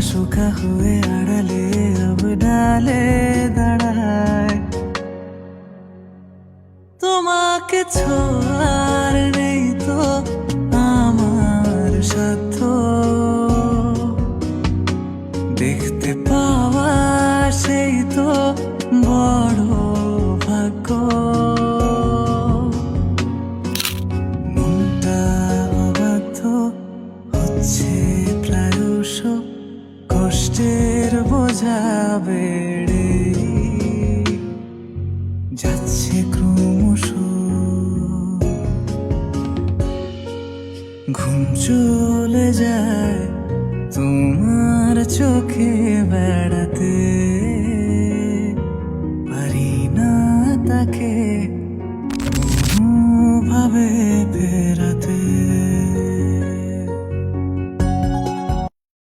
শুকা হয়ে আড়ালে अब ডালে দাঁড়ায় তোমাকে ছোঁয়ার নেই তো আমার সাধ্য দেখতে পাওয়া সেই তো বড় ভাগ্য মনটা অবাধ্য হচ্ছে প্রায়শ বোঝা বেড়ে যাচ্ছে ক্রমশ। ঘুম চলে যায় তোমার চোখে বেড়াতে